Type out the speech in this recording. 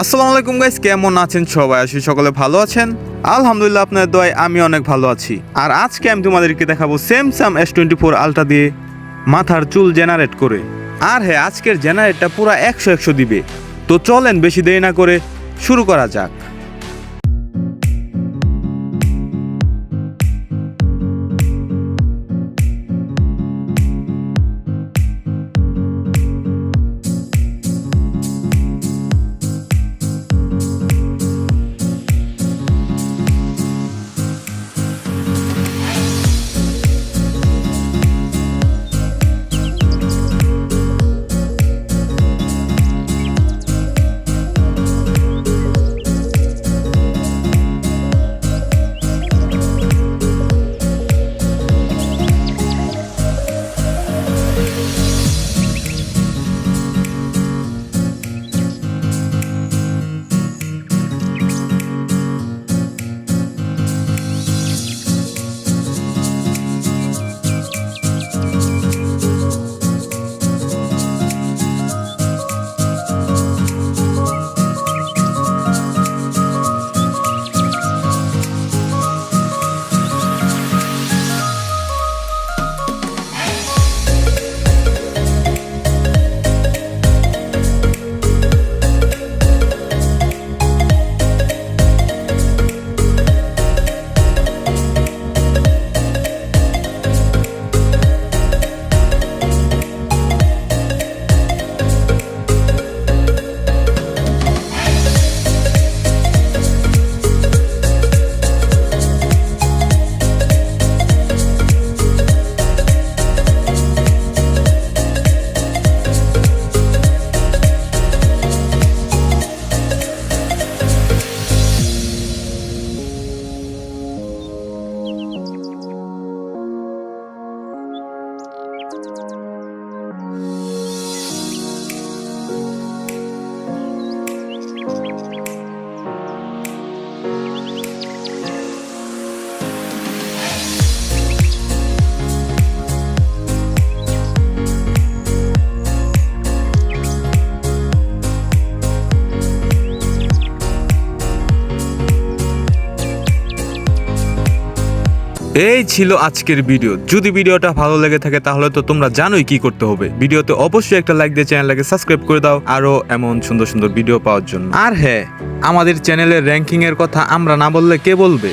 আসসালামু আলাইকুম গাইস কেমন আছেন সবাই? আসি সকলে ভালো আছেন। আলহামদুলিল্লাহ আপনার দয় আমি অনেক ভালো আছি। আর আজকে আমি তোমাদেরকে দেখাবো Samsung S twenty four ultra দিয়ে মাথার চুল জেনারেট করে। আর হ্যাঁ আজকের জেনারেটটা পুরো একশো একশো দিবে। তো চলেন বেশি দেরি না করে শুরু করা যাক। এই ছিল আজকের ভিডিও। যদি ভিডিওটা ভালো লেগে থাকে, তাহলে তো তোমরা জানোই কি করতে হবে। ভিডিওতে অবশ্যই একটা লাইক দিয়ে চ্যানেলটাকে সাবস্ক্রাইব করে দাও, আরও এমন সুন্দর সুন্দর ভিডিও পাওয়ার জন্য। আর হ্যাঁ আমাদের চ্যানেলের র্যাঙ্কিংয়ের কথা আমরা না বললে কে বলবে?